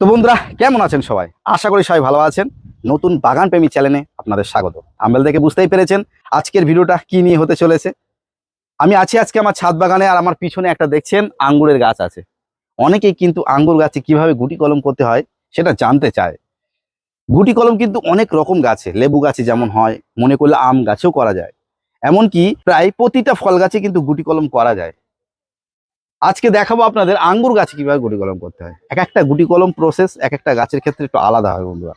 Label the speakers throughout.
Speaker 1: তো বন্ধুরা, কেমন আছেন সবাই? আশা করি সবাই ভালো আছেন। নতুন বাগান প্রেমী চ্যানেলে আপনাদের স্বাগত। আম্বেল দেখে বুঝতেই পেরেছেন আজকের ভিডিওটা কি নিয়ে হতে চলেছে। আমি আছি আজকে আমার ছাদ বাগানে, আর আমার পিছনে একটা দেখছেন আঙ্গুরের গাছ আছে। অনেকেই কিন্তু আঙ্গুর গাছে কীভাবে গুটি কলম করতে হয় সেটা জানতে চায়। গুটি কলম কিন্তু অনেক রকম গাছে, লেবু গাছে যেমন হয়, মনে করলে আম গাছেও করা যায়। এমনকি প্রায় প্রতিটা ফল গাছে কিন্তু গুটি কলম করা যায়। আজকে দেখাবো আপনাদের আঙ্গুর গাছে কীভাবে গুটি কলম করতে হয়। এক একটা গুটি কলম প্রসেস এক একটা গাছের ক্ষেত্রে একটু আলাদা হয় বন্ধুরা।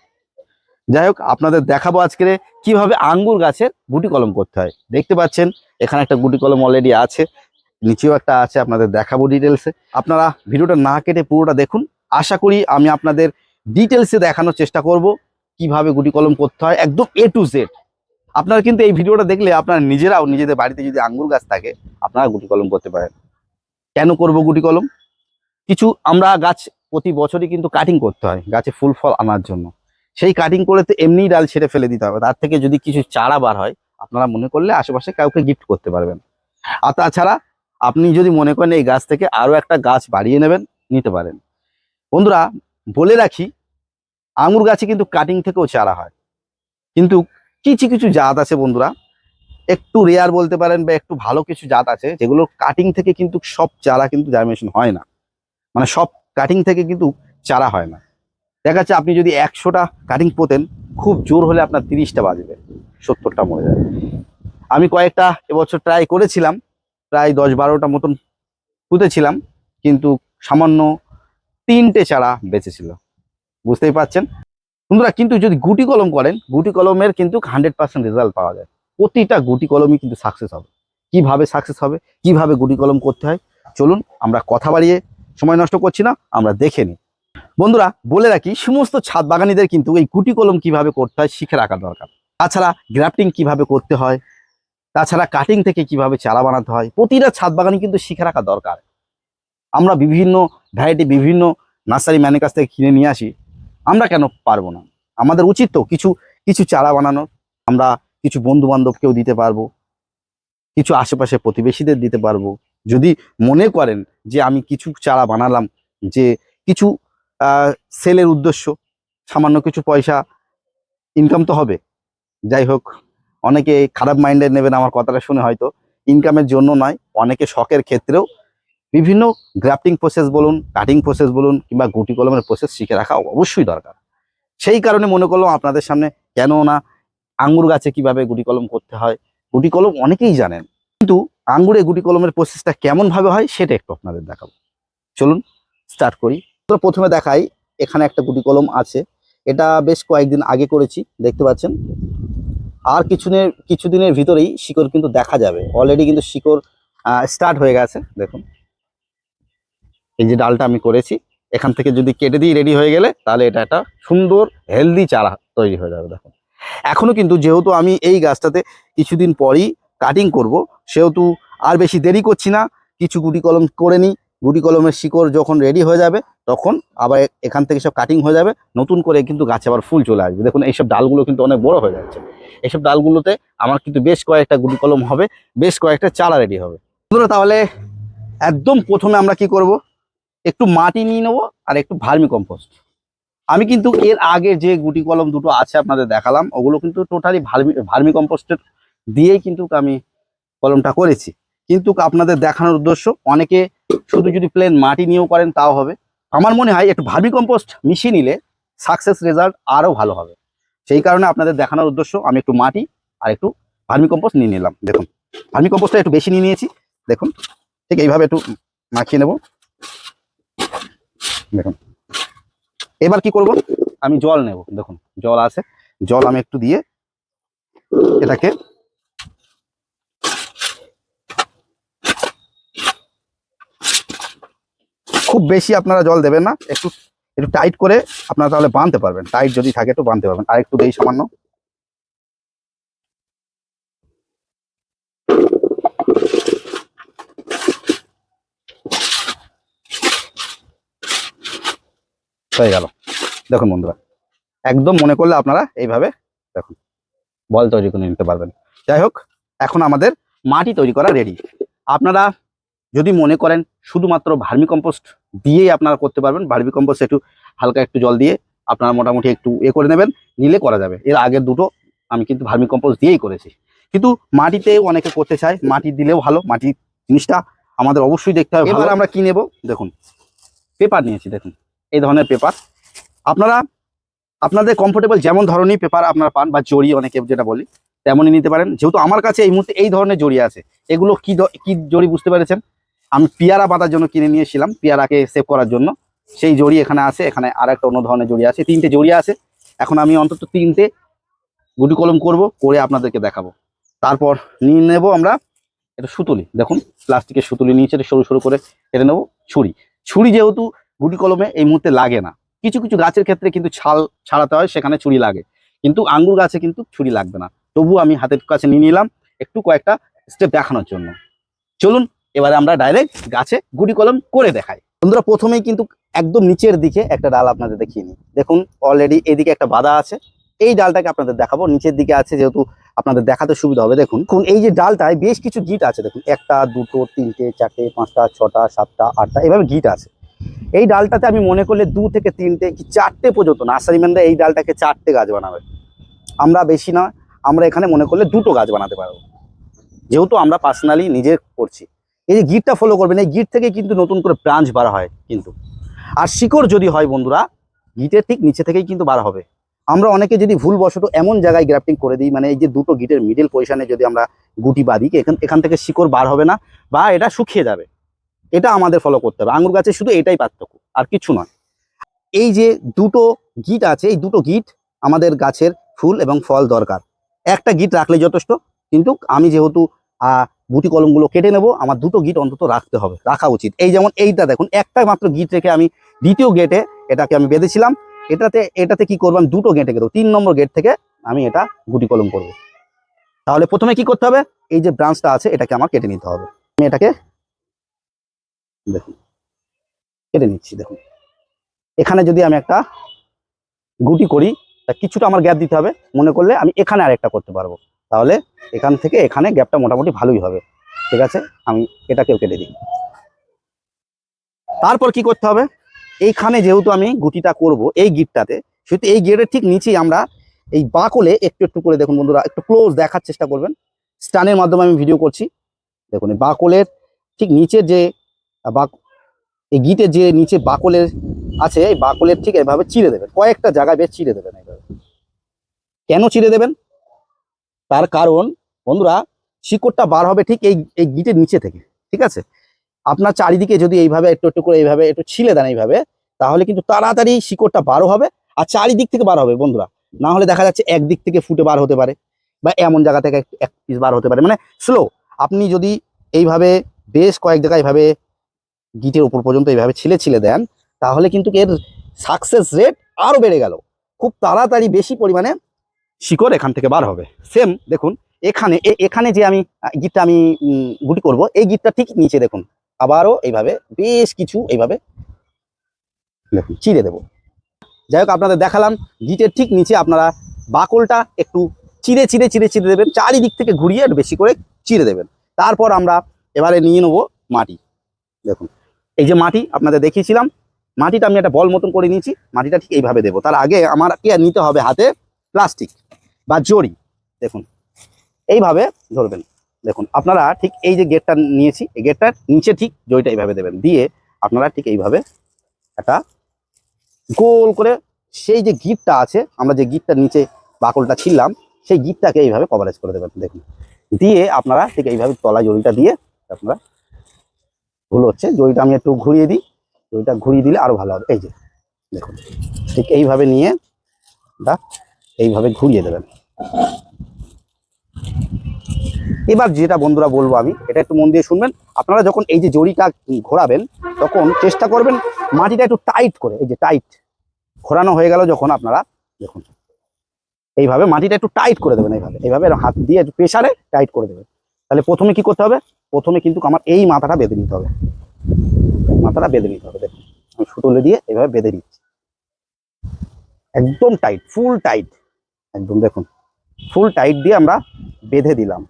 Speaker 1: যাই হোক, আপনাদের দেখাবো আজকে কীভাবে আঙ্গুর গাছের গুটি কলম করতে হয়। দেখতে পাচ্ছেন, এখানে একটা গুটি কলম অলরেডি আছে, নিচেও একটা আছে, আপনাদের দেখাবো ডিটেলসে আপনারা ভিডিওটা না কেটে পুরোটা দেখুন। আশা করি আমি আপনাদের ডিটেলসে দেখানোর চেষ্টা করব, কীভাবে গুটি কলম করতে হয়, একদম এ টু জেড আপনারা কিন্তু এই ভিডিওটা দেখলে আপনারা নিজেরাও, নিজেদের বাড়িতে যদি আঙ্গুর গাছ থাকে, আপনারা গুটি কলম করতে পারেন। কেন করব গুটি কলম? কিছু আমরা গাছ প্রতি বছরই কিন্তু কাটিং করতে হয়, গাছে ফুল ফল আনার জন্য। সেই কাটিং করে তো এমনিই ডাল ছেড়ে ফেলে দিতে হবে। তার থেকে যদি কিছু চারা বার হয়, আপনারা মনে করলে আশেপাশে কাউকে গিফট করতে পারবেন। আর তাছাড়া আপনি যদি মনে করেন এই গাছ থেকে আরও একটা গাছ বাড়িয়ে নেবেন, নিতে পারেন। বন্ধুরা, বলে রাখি, আঙুর গাছে কিন্তু কাটিং থেকেও চারা হয়। কিন্তু কিছু কিছু জাত আছে বন্ধুরা একটু রেয়ার বলতে পারেন বা একটু ভালো কিছু জাত আছে, যেগুলো কাটিং থেকে কিন্তু সব চারা কিন্তু জার্মিনেশন হয় না। মানে সব কাটিং থেকে কিন্তু চারা হয় না। দেখা যাচ্ছে আপনি যদি একশোটা কাটিং পোতেন, খুব জোর হলে আপনার তিরিশটা বাজবে, সত্তরটা মরে যাবে। আমি কয়েকটা এবছর ট্রাই করেছিলাম, প্রায় দশ বারোটা মতন পুঁতেছিলাম, কিন্তু সামান্য তিনটে চারা বেঁচেছিল। বুঝতেই পারছেন? বন্ধুরা, কিন্তু যদি গুটি কলম করেন, গুটি কলমের কিন্তু হান্ড্রেড পার্সেন্ট রেজাল্ট পাওয়া যায়। প্রতিটা গুটি কলমই কিন্তু সাকসেস হবে। কীভাবে সাকসেস হবে, কীভাবে গুটি কলম করতে হয়, চলুন আমরা কথা বাড়িয়ে সময় নষ্ট করছি না, আমরা দেখে নিই। বন্ধুরা, বলে রাখি, সমস্ত ছাদ বাগানীদের কিন্তু এই গুটি কলম কীভাবে করতে হয় শিখে রাখা দরকার। তাছাড়া গ্রাফটিং কীভাবে করতে হয়, তাছাড়া কাটিং থেকে কীভাবে চারা বানাতে হয়, প্রতিটা ছাদ বাগানি কিন্তু শিখে রাখা দরকার। আমরা বিভিন্ন ভ্যারাইটি বিভিন্ন নার্সারি ম্যানের কাছ থেকে কিনে নিয়ে আসি, আমরা কেন পারব না? আমাদের উচিত তো কিছু কিছু চারা বানানো আমরা কিছু বন্ধু বান্ধবকেও দিতে পারব, কিছু আশেপাশে প্রতিবেশীদের দিতে পারব। যদি মনে করেন যে আমি কিছু চারা বানালাম, যে কিছু সেলের উদ্দেশ্য, সামান্য কিছু পয়সা ইনকাম তো হবে। যাই হোক, অনেকে খারাপ মাইন্ডের নেবেন আমার কথাটা শুনে হয়তো। ইনকামের জন্য নয়, অনেকে শখের ক্ষেত্রেও বিভিন্ন গ্রাফটিং প্রসেস বলুন কাটিং প্রসেস বলুন, কিংবা গুটি কলমের প্রসেস শিখে রাখা অবশ্যই দরকার। সেই কারণে মনে করলাম আপনাদের সামনে কেন না আঙ্গুর গাছে কীভাবে গুটি কলম করতে হয় গুটি কলম অনেকেই জানেন। কিন্তু আঙ্গুরে গুটি কলমের প্রসেসটা কেমন ভাবে হয়, সেটা একটু আপনাদের দেখাবো। চলুন স্টার্ট করি। প্রথমে দেখাই, এখানে একটা গুটি কলম আছে। এটা বেশ কয়েকদিন আগে করেছি, দেখতে পাচ্ছেন? আর কিছুদিনের কিছুদিনের ভিতরেই শিকড় কিন্তু দেখা যাবে। অলরেডি কিন্তু শিকড় স্টার্ট হয়ে গেছে, দেখুন। এই যে ডালটা আমি করেছি, এখান থেকে যদি কেটে দিই রেডি হয়ে গেলে, তাহলে এটা একটা সুন্দর হেলদি চারা তৈরি হয়ে যাবে, দেখুন। এখনও কিন্তু যেহেতু আমি এই গাছটাতে কিছুদিন পরই কাটিং করব, সেহেতু আর বেশি দেরি করছি না। কিছু গুটি কলম করে নিই। গুটি কলমের শিকড় যখন রেডি হয়ে যাবে, তখন আবার এখান থেকে সব কাটিং হয়ে যাবে। নতুন করে কিন্তু গাছে আবার ফুল চলে আসবে। দেখুন, এইসব ডালগুলো কিন্তু অনেক বড় হয়ে যাচ্ছে। এইসব ডালগুলোতে আমার কিন্তু বেশ কয়েকটা গুটি কলম হবে, বেশ কয়েকটা চারা রেডি হবে। বন্ধুরা, তাহলে একদম প্রথমে আমরা কি করব? একটু মাটি নিয়ে নেব আর একটু ভার্মি কম্পোস্ট আমি কিন্তু এর আগে যে গুটি কলম দুটো আছে আপনাদের দেখালাম, ওগুলো কিন্তু টোটালি ভার্মি ভার্মি কম্পোস্টের দিয়েই কিন্তু আমি কলমটা করেছি। কিন্তু আপনাদের দেখানোর উদ্দেশ্য, অনেকে শুধু যদি প্লেন মাটি নিয়েও করেন তাও হবে। আমার মনে হয় একটু ভার্মি কম্পোস্ট মিশিয়ে নিলে সাকসেস রেজাল্ট আরও ভালো হবে। সেই কারণে আপনাদের দেখানোর উদ্দেশ্য, আমি একটু মাটি আর একটু ভার্মি কম্পোস্ট নিয়ে নিলাম। দেখুন ভার্মি কম্পোস্টটা একটু বেশি নিয়ে নিয়েছি। দেখুন, ঠিক এইভাবে একটু মাখিয়ে নেব। দেখুন এবার কি করব? আমি জল নেব, দেখুন, জল আছে। জল আমি একটু দিয়ে এটাকে খুব বেশি আপনারা জল দেবেন না, একটু একটু টাইট করে আপনারা তাহলে বাঁধতে পারবেন, টাইট যদি থাকে তো বাঁধতে পারবেন। আর একটু দেই সামান্য। হয়ে গেল। দেখুন বন্ধুরা একদম মনে করলে আপনারা এইভাবে দেখুন বল তৈরি করে নিতে পারবেন। যাই হোক এখন আমাদের মাটি তৈরি করা রেডি আপনারা যদি মনে করেন শুধুমাত্র ভার্মি কম্পোস্ট দিয়েই আপনারা করতে পারবেন ভার্মি কম্পোস্ট একটু হালকা একটু জল দিয়ে আপনারা মোটামুটি একটু এ করে নেবেন নিলে করা যাবে। এর আগের দুটো আমি কিন্তু ভার্মি কম্পোস্ট দিয়েই করেছি। কিন্তু মাটিতে অনেকে করতে চায় মাটি দিলেও ভালো মাটি জিনিসটা আমাদের অবশ্যই দেখতে হবে এবার আমরা কি নেব? দেখুন পেপার নিয়েছি দেখুন। এই ধরনের পেপার আপনারা, আপনাদের কমফোর্টেবল যেমন ধরনের পেপার আপনারা পান, বা জড়ি অনেকে যেটা বলি, তেমনই নিতে পারেন। যেহেতু আমার কাছে এই মুহূর্তে এই ধরনের জড়ি আছে, এগুলো কি কি জড়ি বুঝতে পেরেছেন? আমি পেয়ারা বাঁধার জন্য কিনে নিয়েছিলাম, পেয়ারাকে সেভ করার জন্য। সেই জড়ি এখানে আছে, এখানে আর একটা অন্য ধরনের জড়ি আছে, তিনটে জড়ি আছে। এখন আমি অন্তত তিনটে গুটি কলম করব, করে আপনাদেরকে দেখাবো। তারপর নিয়ে নেব আমরা এটা সুতুলি, দেখুন, প্লাস্টিকের সুতুলি নিয়েছে সরু সরু করে কেটে নেব, ছুরি। ছুরি যেহেতু গুটি কলমে এই মুহূর্তে লাগে না। কিছু কিছু গাছের ক্ষেত্রে কিন্তু ছাল ছাড়াতে হয়, সেখানে ছুরি লাগে। কিন্তু আঙ্গুর গাছে কিন্তু ছুরি লাগবে না। তবু আমি হাতের কাছে নিয়ে নিলাম একটু কয়েকটা স্টেপ দেখানোর জন্য। চলুন, এবারে আমরা ডাইরেক্ট গাছে গুটি কলম করে দেখাই। বন্ধুরা, প্রথমেই কিন্তু একদম নিচের দিকে একটা ডাল আপনাদের দেখিয়ে নিই। দেখুন অলরেডি এদিকে একটা বাধা আছে। এই ডালটাকে আপনাদের দেখাবো। নিচের দিকে আছে যেহেতু আপনাদের দেখাতে সুবিধা হবে। দেখুন দেখুন এই যে ডালটায় বেশ কিছু গিট আছে। দেখুন, একটা, দুটো, তিনটে, চারটে, পাঁচটা, ছটা, সাতটা, আটটা, এভাবে গিট আছে। এই ডালটাতে আমি মনে করলে দু থেকে তিনটে, কি চারটে পর্যন্ত নার্সারিম্যানরা এই ডালটাকে চারটে গাছ বানাবে। আমরা বেশি না আমরা এখানে মনে করলে দুটো গাছ বানাতে পারব। যেহেতু আমরা পার্সোনালি নিজে করছি। এই যে গিটটা ফলো করবেন, এই গিট থেকে কিন্তু নতুন করে ব্রাঞ্চ বার হয় কিন্তু। আর শিকড় যদি হয় বন্ধুরা, গিটের ঠিক নিচে থেকেই কিন্তু বার হবে। আমরা অনেকে যদি ভুলবশত এমন জায়গায় গ্রাফটিং করে দিই মানে এই যে দুটো গিটের মিডল পজিশনে যদি আমরা গুটি বাঁধি, এখান এখান থেকে শিকড় বার হবে না, বা এটা শুকিয়ে যাবে। এটা আমাদের ফলো করতে হবে। আঙুর গাছে শুধু এটাই পার্থক্য, আর কিছু নয়। এই যে দুটো গিট আছে, এই দুটো গিট আমাদের গাছের ফুল এবং ফল দরকার। একটা গিট রাখলে যথেষ্ট, কিন্তু আমি যেহেতু গুটি কলমগুলো কেটে নেব, আমার দুটো গিট অন্তত রাখতে হবে, রাখা উচিত। এই যেমন এইটা দেখুন একটা মাত্র গিট রেখে আমি দ্বিতীয় গেটে এটাকে আমি বেঁধেছিলাম। এটাতে এটাতে কি করব, আমি দুটো গেটে দেবো। তিন নম্বর গেট থেকে আমি এটা গুটি কলম করব। তাহলে প্রথমে কি করতে হবে? এই যে ব্রাঞ্চটা আছে, এটাকে আমার কেটে নিতে হবে। আমি এটাকে দেখুন, কেটে নিচ্ছি, দেখুন। এখানে যদি আমি একটা গুটি করি, তা কিছুটা আমার গ্যাপ দিতে হবে। মনে করলে আমি এখানে আরেকটা করতে পারব। তাহলে এখান থেকে এখানে গ্যাপটা মোটামুটি ভালোই হবে। ঠিক আছে? আমি এটাকেও কেটে দিই। তারপর কি করতে হবে? এইখানে যেহেতু আমি গুটিটা করব, এই গিটটাতে, সেহেতু এই গিটের ঠিক নিচেই আমরা এই বাকলে একটু একটু করে দেখুন বন্ধুরা, একটু ক্লোজ দেখার চেষ্টা করবেন। স্টানের মাধ্যমে আমি ভিডিও করছি। দেখুন, এই বাকলের ঠিক নিচের যে বাক এই গিটের যে নিচে বাকলের আছে, এই বাকলের ঠিক এভাবে চিড়ে দেবেন। কয়েকটা জায়গায় বেশ চিড়ে দেবেন এইভাবে। কেন চিড়ে দেবেন? তার কারণ, বন্ধুরা, শিকড়টা বার হবে ঠিক এই এই গিটের নিচে থেকে, ঠিক আছে? আপনার চারিদিকে যদি এইভাবে একটু একটু করে এইভাবে একটু ছিলে দেন এইভাবে, তাহলে কিন্তু তাড়াতাড়ি শিকড়টা বারো হবে আর চারিদিক থেকে বার হবে, বন্ধুরা। না হলে দেখা যাচ্ছে একদিক থেকে ফুটে বার হতে পারে বা এমন জায়গা থেকে এক পিস বার হতে পারে। মানে স্লো আপনি যদি এইভাবে বেশ কয়েক জায়গায় এইভাবে গিটের উপর পর্যন্ত এইভাবে ছিলে ছিলে দেন, তাহলে কিন্তু এর সাকসেস রেট আরও বেড়ে গেল। খুব তাড়াতাড়ি বেশি পরিমাণে শিকড় এখান থেকে বার হবে। সেম দেখুন, এখানে এখানে যে আমি গিটটা আমি গুটি করব, এই গিটটা ঠিক নিচে দেখুন, আবারও এইভাবে বেশ কিছু এইভাবে দেখুন চিড়ে দেবো। যাই হোক, আপনাদের দেখালাম, গিটের ঠিক নিচে আপনারা বাকলটা একটু চিড়ে চিড়ে চিড়ে চিড়ে দেবেন, চারিদিক থেকে ঘুরিয়ে বেশি করে চিড়ে দেবেন। তারপর আমরা এবারে নিয়ে নেব মাটি। দেখুন এই যে মাটি আপনাদের দেখিয়েছিলাম, মাটিটা আমি একটা বল মতন করে নিয়েছি, মাটিটা ঠিক এইভাবে দেবো। তার আগে আমার কি আর নিতে হবে হাতে? প্লাস্টিক বা জড়ি। দেখুন, এইভাবে ধরবেন। দেখুন, আপনারা ঠিক এই যে গেটটা নিয়েছি, এই গেটটার নিচে ঠিক জড়িটা এইভাবে দেবেন। দিয়ে আপনারা ঠিক এইভাবে একটা গোল করে সেই যে গিটটা আছে, আমরা যে গিটটার নিচে বাকলটা ছিললাম সেই গিটটাকে এইভাবে কভারেজ করে দেবেন। দেখুন, দিয়ে আপনারা ঠিক এইভাবে তলা জড়িটা দিয়ে আপনারা ভুল হচ্ছে জড়িটা আমি একটু ঘুরিয়ে দিই জড়িটা ঘুরিয়ে দিলে আরও ভালো হবে। এই যে, দেখুন, ঠিক এইভাবে নিয়ে এটা এইভাবে ঘুরিয়ে দেবেন। এবার যেটা বন্ধুরা বলব আমি, এটা একটু মন দিয়ে শুনবেন। আপনারা যখন এই যে জড়িটা ঘোরাবেন, তখন চেষ্টা করবেন মাটিটা একটু টাইট করে, এই যে টাইট ঘোরানো হয়ে গেল যখন আপনারা, দেখুন, এইভাবে মাটিটা একটু টাইট করে দেবেন এইভাবে। এইভাবে হাত দিয়ে একটু প্রেসারে টাইট করে দেবেন। তাহলে প্রথমে কি করতে হবে? প্রথমে কিন্তু আমার এই মাথাটা বেঁধে নিতে হবে। মাথাটা বেঁধে নিতে হবে, দেখুন। আমি সুতলে দিয়ে এভাবে বেঁধে নিচ্ছি একদম টাইট ফুল টাইট একদম, দেখুন। ফুল টাইট দিয়ে আমরা বেঁধে দিলাম।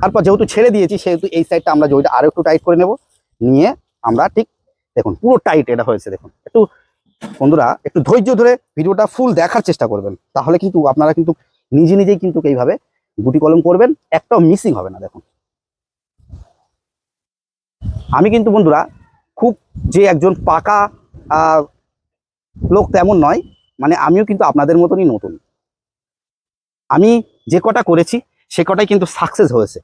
Speaker 1: তারপর যেহেতু ছেড়ে দিয়েছি, সেহেতু এই সাইডটা আমরা জড়িটা আরও একটু টাইট করে নেব। নিয়ে আমরা ঠিক, দেখুন, পুরো টাইট এটা হয়েছে, দেখুন। একটু, বন্ধুরা, একটু ধৈর্য ধরে ভিডিওটা ফুল দেখার চেষ্টা করবেন। তাহলে কিন্তু আপনারা কিন্তু নিজে নিজেই কিন্তু এইভাবে গুটি কলম করবেন, একটাও মিসিং হবে না, দেখুন। আমি কিন্তু বন্ধুরা খুব যে একজন পাকা লোক তেমন নয় মানে আমিও কিন্তু আপনাদের মতনই নতুন। আমি যে কটা করেছি, সে কটাই কিন্তু সাকসেস হয়েছে।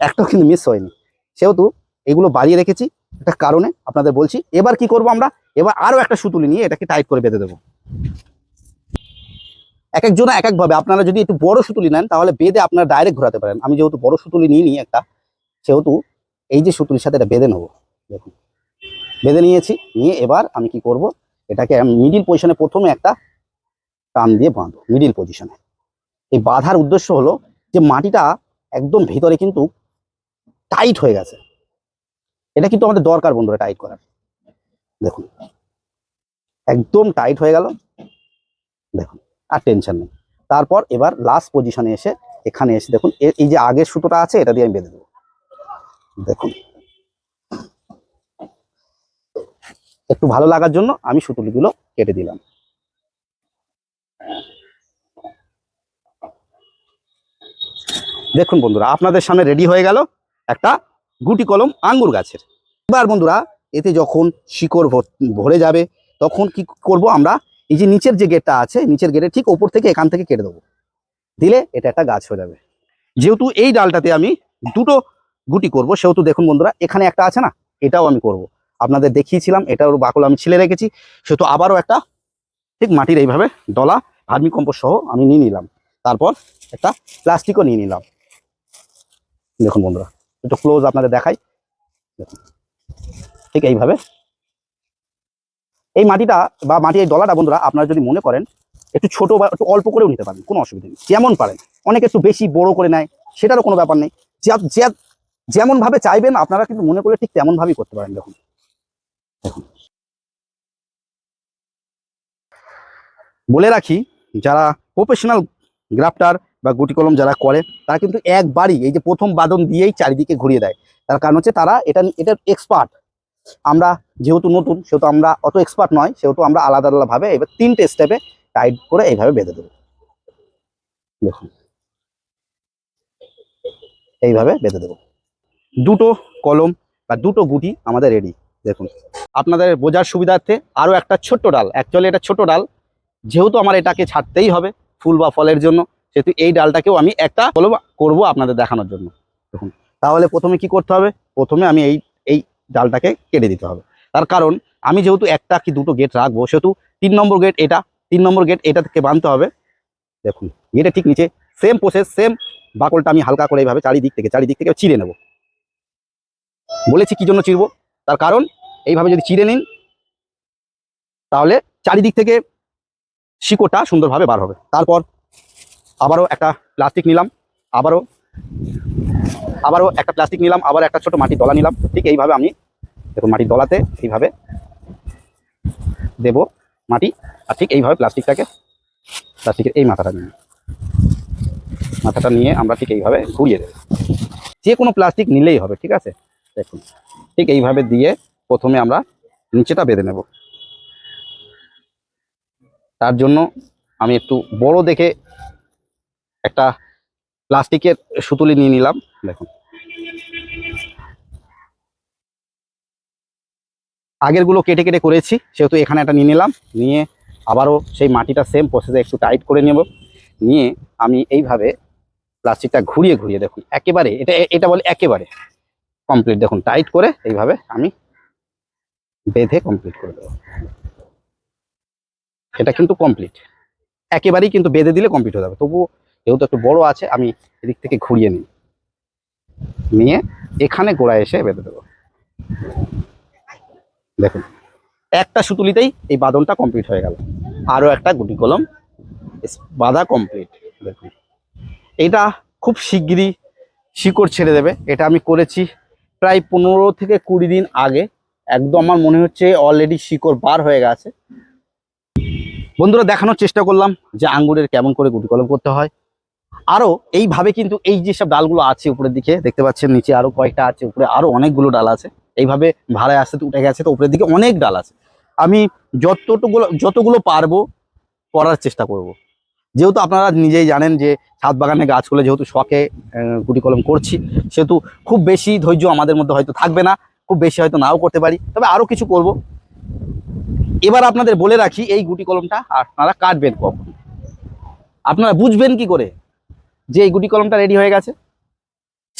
Speaker 1: একটাও কিন্তু মিস হয়নি। সেহেতু এগুলো বাড়িয়ে রেখেছি, একটা কারণে আপনাদের বলছি, এবার কি করব আমরা? এবার আরও একটা সুতুলি নিয়ে এটাকে টাইট করে বেঁধে দেবো। এক একজন এক একভাবে আপনারা যদি একটু বড় সুতুলি নেন, তাহলে বেঁধে আপনারা ডাইরেক্ট ঘোরাতে পারেন। আমি যেহেতু বড় সুতুলি নিই একটা, সেহেতু এই যে সুতুলির সাথে এটা বেঁধে নেব, দেখুন। বেঁধে নিয়েছি, নিয়ে এবার আমি কি করব, এটাকে মিডিল পজিশনে প্রথমে একটা টান দিয়ে বাঁধবো মিডিল পজিশনে এই বাঁধার উদ্দেশ্য হলো যে মাটিটা একদম ভিতরে কিন্তু টাইট হয়ে গেছে। এটা কিন্তু আমাদের দরকার বন্ধুরা টাইট করার। দেখুন, একদম টাইট হয়ে গেল। দেখুন, আর টেনশন নেই। তারপর এবার লাস্ট পজিশনে এসে এখানে এসে দেখুন এই যে আগের সুতোটা আছে, এটা দিয়ে আমি বেঁধে দেবো। দেখুন। একটু ভালো লাগার জন্য আমি সুতুলিগুলো কেটে দিলাম। দেখুন বন্ধুরা, আপনাদের সামনে রেডি হয়ে গেল একটা গুটি কলম আঙ্গুর গাছের। এবার বন্ধুরা, এতে যখন শিকড় ভরে যাবে, তখন কি করব আমরা? এই যে নিচের যে গেটটা আছে, নিচের গেটের ঠিক ওপর থেকে এখান থেকে কেটে দেবো। দিলে এটা একটা গাছ হয়ে যাবে। যেহেতু এই ডালটাতে আমি দুটো গুটি করব। সেহেতু দেখুন বন্ধুরা, এখানে একটা আছে না, এটাও আমি করব। আপনাদের দেখিয়েছিলাম, এটার বাকল আমি ছিলে রেখেছি। সেহেতু আবারও একটা, ঠিক মাটির এইভাবে ডলা, ভার্মি কম্পোস্ট সহ আমি নিয়ে নিলাম। তারপর একটা প্লাস্টিকও নিয়ে নিলাম। দেখুন বন্ধুরা, একটু ক্লোজ আপনাদের দেখাই। দেখুন, ঠিক এইভাবে। এই মাটিটা বা মাটির এই ডলাটা বন্ধুরা, আপনারা যদি মনে করেন, একটু ছোট বা একটু অল্প করেও নিতে পারেন, কোনো অসুবিধা নেই। যেমন পারেন, অনেকে একটু বেশি বড় করে নেয়, সেটারও কোনো ব্যাপার নেই। যেমন ভাবে চাইবেন, আপনারা কিন্তু মনে করে ঠিক তেমন ভাবেই করতে পারেন, দেখুন। দেখুন। বলে রাখি, যারা প্রফেশনাল গ্রাফটার বা গুটি কলম যারা করে, তারা কিন্তু একবারই এই যে প্রথম বাদন দিয়েই চারিদিকে ঘুরিয়ে দেয়। তার কারণ হচ্ছে তারা এটা এটা এক্সপার্ট আমরা যেহেতু নতুন, সেহেতু আমরা অত এক্সপার্ট নয়, সেহেতু আমরা আলাদা আলাদাভাবে এবার তিনটে স্টেপে টাইট করে এইভাবে বেঁধে দেবো। দেখুন। এইভাবে বেঁধে দেবো। দুটো কলম বা দুটো গুটি আমাদের রেডি দেখুন। আপনাদের বোঝার সুবিধার্থে আরও একটা ছোট্ট ডাল অ্যাকচুয়ালি এটা ছোট ডাল, যেহেতু আমার এটাকে ছাড়তেই হবে ফুল বা ফলের জন্য, সেহেতু এই ডালটাকেও আমি একটা কলম করব আপনাদের দেখানোর জন্য। দেখুন, তাহলে প্রথমে কি করতে হবে? প্রথমে আমি এই এই ডালটাকে কেটে দিতে হবে। তার কারণ, আমি যেহেতু একটা কি দুটো গেট রাখব, সেহেতু তিন নম্বর গেট এটা, তিন নম্বর গেট এটা থেকে বাঁধতে হবে। দেখুন গেটে ঠিক নিচে সেম প্রসেস সেম বাকলটা আমি হালকা করে এইভাবে চারিদিক থেকে চারিদিক থেকে চিড়ে নেব। বলেছি কি জন্য চিরবো? তার কারণ, এইভাবে যদি চিড়ে নিন, তাহলে চারিদিক থেকে শিকড়টা সুন্দরভাবে বার হবে। তারপর আবারও একটা প্লাস্টিক নিলাম, আবারও আবারও একটা প্লাস্টিক নিলাম, আবার একটা ছোট মাটির দলা নিলাম। ঠিক এইভাবে আমি, দেখুন মাটির দলাতে এইভাবে দেব মাটি, আর ঠিক এইভাবে প্লাস্টিকটাকে প্লাস্টিকের এই মাথাটা নিয়ে। মাথাটা নিয়ে আমরা ঠিক এইভাবে ঘুরিয়ে দেব। যে কোনো প্লাস্টিক নিলেই হবে, ঠিক আছে? দেখুন, ঠিক এইভাবে দিয়ে প্রথমে আমরা নিচেটা বেঁধে নেব। তার জন্য আমি একটু বড় দেখে একটা প্লাস্টিকের সুতুলি নিয়ে নিলাম, দেখুন। আগেরগুলো কেটে কেটে করেছি, সেহেতু এখানে একটা নিয়ে নিলাম, নিয়ে আবারও সেই মাটিটা সেম প্রসেসে একটু টাইট করে নেব। নিয়ে আমি এইভাবে প্লাস্টিকটা ঘুরিয়ে ঘুরিয়ে দেখুন, একেবারে, এটা এটা বলে একেবারে। কমপ্লিট দেখুন টাইট করে এইভাবে আমি বেঁধে কমপ্লিট করে দেবো। এটা কিন্তু কমপ্লিট একেবারেই কিন্তু বেঁধে দিলে কমপ্লিট হয়ে যাবে। তবুও যেহেতু একটু বড় আছে, আমি এদিক থেকে ঘুরিয়ে নিই। নিয়ে এখানে গোড়ায় এসে বেঁধে দেবো। দেখুন, একটা সুতুলিতেই এই বাদনটা কমপ্লিট হয়ে গেল। আরও একটা গুটি কলম বাঁধা কমপ্লিট দেখুন এটা খুব শিগগিরই শিকড় ছেড়ে দেবে। এটা আমি করেছি প্রায় পনেরো থেকে কুড়ি দিন আগে একদম আমার মনে হচ্ছে অলরেডি শিকড় বার হয়ে গেছে। বন্ধুরা, দেখানোর চেষ্টা করলাম যে আঙ্গুরের কেমন করে গুটি কলম করতে হয়। আরও এইভাবে কিন্তু এই যেসব ডালগুলো আছে উপরের দিকে, দেখতে পাচ্ছেন নিচে আরও কয়েকটা আছে, উপরে আরও অনেকগুলো ডাল আছে। এইভাবে ভাড়ায় আসতে উঠে গেছে, তো উপরের দিকে অনেক ডাল আছে। আমি যতটুকুলো যতগুলো পারব করার চেষ্টা করব। যেহেতু আপনারা নিজেই জানেন যে ছাদ বাগানে গাছগুলো যেহেতু শখে গুটি কলম করছি, সেহেতু খুব বেশি ধৈর্য আমাদের মধ্যে হয়তো থাকবে না, খুব বেশি হয়তো নাও করতে পারি। তবে আরও কিছু করব। এবার আপনাদের বলে রাখি এই গুটি কলমটা আপনারা কাটবেন কখন। আপনারা বুঝবেন কি করে যে এই গুটি কলমটা রেডি হয়ে গেছে?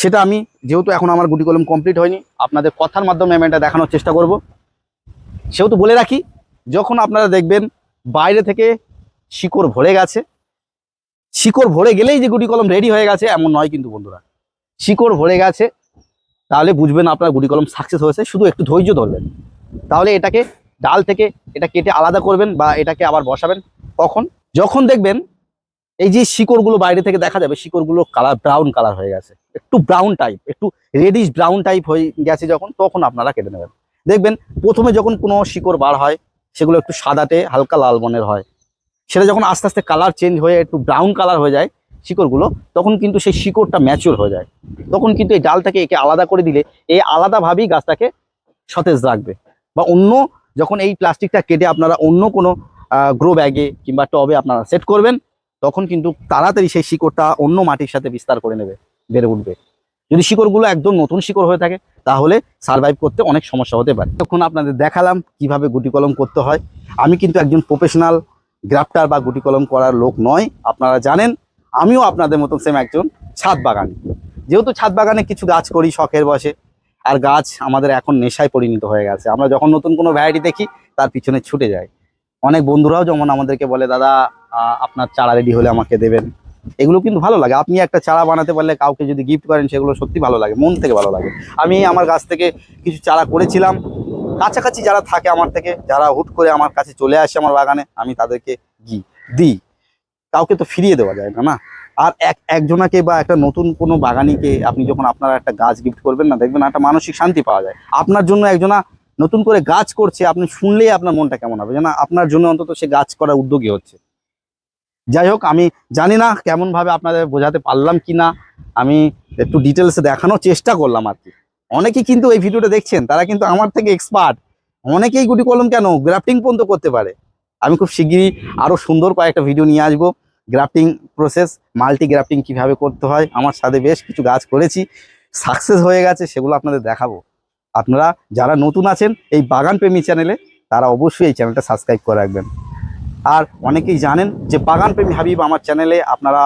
Speaker 1: সেটা আমি যেহেতু এখন আমার গুটি কলম কমপ্লিট হয়নি, আপনাদের কথার মাধ্যমে আমি এটা দেখানোর চেষ্টা করব। সেহেতু বলে রাখি, যখন আপনারা দেখবেন বাইরে থেকে শিকড় ভরে গেছে শিকড় ভরে গেলেই যে গুটি কলম রেডি হয়ে গেছে, এমন নয় কিন্তু বন্ধুরা। শিকড় ভরে গেছে, তাহলে বুঝবেন আপনার গুটি কলম সাকসেস হয়েছে, শুধু একটু ধৈর্য ধরবেন। তাহলে এটাকে ডাল থেকে এটা কেটে আলাদা করবেন বা এটাকে আবার বসাবেন। কখন? যখন দেখবেন এই যে শিকড়গুলো বাইরে থেকে দেখা যাবে, শিকড়গুলো কালার ব্রাউন কালার হয়ে গেছে। একটু ব্রাউন টাইপ একটু রেডিশ ব্রাউন টাইপ হয়ে গেছে যখন, তখন আপনারা কেটে নেবেন। দেখবেন প্রথমে যখন কোনো শিকড় বার হয়, সেগুলো একটু সাদাটে, হালকা লাল বনের হয়। সেটা যখন আস্তে আস্তে কালার চেঞ্জ হয়ে একটু ব্রাউন কালার হয়ে যায় শিকড়গুলো, তখন কিন্তু সেই শিকড়টা ম্যাচিওর হয়ে যায়। তখন কিন্তু এই ডালটাকে একে আলাদা করে দিলে এই আলাদাভাবেই গাছটাকে সতেজ রাখবে। বা অন্য যখন এই প্লাস্টিকটা কেটে আপনারা অন্য কোনো গ্রো ব্যাগে কিংবা টবে আপনারা সেট করবেন, তখন কিন্তু তাড়াতাড়ি সেই শিকড়টা অন্য মাটির সাথে বিস্তার করে নেবে, বেড়ে উঠবে। যদি শিকড়গুলো একদম নতুন শিকড় হয়ে থাকে, তাহলে সার্ভাইভ করতে অনেক সমস্যা হতে পারে। তখন আপনাদের দেখালাম কীভাবে গুটি কলম করতে হয়। আমি কিন্তু একজন প্রফেশনাল গ্রাফটার বা গুটি কলম করার লোক নয়, আপনারা জানেন। আমিও আপনাদের মতন সেম একজন ছাদ বাগান। যেহেতু ছাদ বাগানে কিছু গাছ করি শখের বসে, আর গাছ আমাদের এখন নেশায় পরিণত হয়ে গেছে। আমরা যখন নতুন কোনো ভ্যারাইটি দেখি, তার পিছনে ছুটে যায় অনেক বন্ধুরাও যেমন আমাদেরকে বলে, দাদা আপনার চারা রেডি হলে আমাকে দেবেন। এগুলো কিন্তু ভালো লাগে। আপনি একটা চারা বানাতে পারলে কাউকে যদি গিফট করেন, সেগুলো সত্যি ভালো লাগে, মন থেকে ভালো লাগে। আমি আমার গাছ থেকে কিছু চারা করেছিলাম কাছাকাছি যারা থাকে আমার থেকে, যারা হুট করে আমার কাছে চলে আসে আমার বাগানে, আমি তাদেরকে গি দিই। কাউকে তো ফিরিয়ে দেওয়া যায় না না? আর এক, একজনাকে বা একটা নতুন কোনো বাগানিকে আপনি যখন আপনারা একটা গাছ গিফট করবেন না, দেখবেন একটা মানসিক শান্তি পাওয়া যায়। আপনার জন্য একজনা নতুন করে গাছ করছে, আপনি শুনলেই আপনার মনটা কেমন হবে যে না আপনার জন্য অন্তত সে গাছ করার উদ্যোগী হচ্ছে। যাই হোক, আমি জানি না কেমনভাবে আপনাদের বোঝাতে পারলাম কি না আমি একটু ডিটেলসে দেখানোর চেষ্টা করলাম আর কি। অনেকেই কিন্তু এই ভিডিওটা দেখছেন, তারা কিন্তু আমার থেকে এক্সপার্ট অনেকেই গুটি কলম কেন? গ্রাফটিং পর্যন্ত করতে পারে। আমি খুব শিগগিরই আরও সুন্দর কয়েকটা ভিডিও নিয়ে আসব। গ্রাফটিং প্রসেস মাল্টি গ্রাফটিং কীভাবে করতে হয়, আমার সাথে বেশ কিছু গাছ করেছি। সাকসেস হয়ে গেছে, সেগুলো আপনাদের দেখাবো। আপনারা যারা নতুন আছেন, এই বাগান প্রেমী চ্যানেলে তারা অবশ্যই এই চ্যানেলটা সাবস্ক্রাইব করে রাখবেন। আর অনেকেই জানেন যে বাগান প্রেমী হাবিব আমার চ্যানেলে আপনারা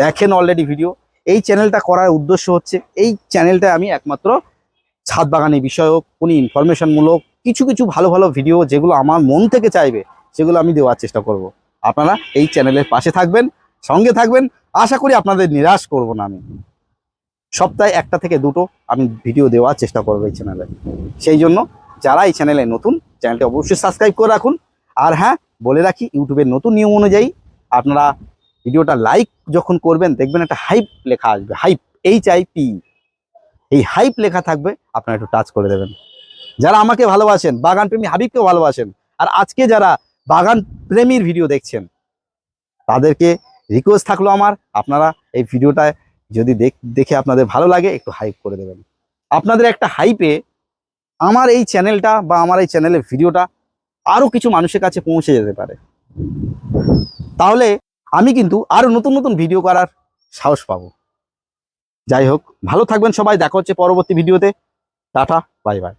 Speaker 1: দেখেন অলরেডি ভিডিও এই চ্যানেলটা করার উদ্দেশ্য হচ্ছে, এই চ্যানেলটা আমি একমাত্র ছাদ বাগানি বিষয়ক কোনো ইনফরমেশনমূলক কিছু কিছু ভালো ভালো ভিডিও যেগুলো আমার মন থেকে চাইবে, সেগুলো আমি দেওয়ার চেষ্টা করব। আপনারা এই চ্যানেলের পাশে থাকবেন, সঙ্গে থাকবেন। আশা করি আপনাদের নিরাশ করব না আমি। সপ্তাহে একটা থেকে দুটো আমি ভিডিও দেওয়ার চেষ্টা করব এই চ্যানেলে। সেই জন্য যারা এই চ্যানেলে নতুন, চ্যানেলটি অবশ্যই সাবস্ক্রাইব করে রাখুন। আর হ্যাঁ বলে রাখি, ইউটিউবের নতুন নিয়ম অনুযায়ী আপনারা ভিডিওটা লাইক যখন করবেন, দেখবেন একটা হাইপ লেখা আসবে। হাইপ এইচ আই পি এই হাইপ লেখা থাকবে, আপনারা একটু টাচ করে দেবেন। যারা আমাকে ভালোবাসেন, বাগান প্রেমী হাবিবকেও ভালোবাসেন, আর আজকে যারা বাগান প্রেমীর ভিডিও দেখছেন, তাদেরকে রিকোয়েস্ট থাকল আমার, আপনারা এই ভিডিওটা যদি দেখে আপনাদের ভালো লাগে, একটু হাইপ করে দেবেন। আপনাদের একটা হাইপে আমার এই চ্যানেলটা বা আমার এই চ্যানেলের ভিডিওটা আরও কিছু মানুষের কাছে পৌঁছে যেতে পারে। তাহলে আমি কিন্তু আরও নতুন নতুন ভিডিও করার সাহস পাবো। যাই হোক ভালো থাকবেন সবাই দেখা হচ্ছে পরবর্তী ভিডিওতে। Tata bye bye.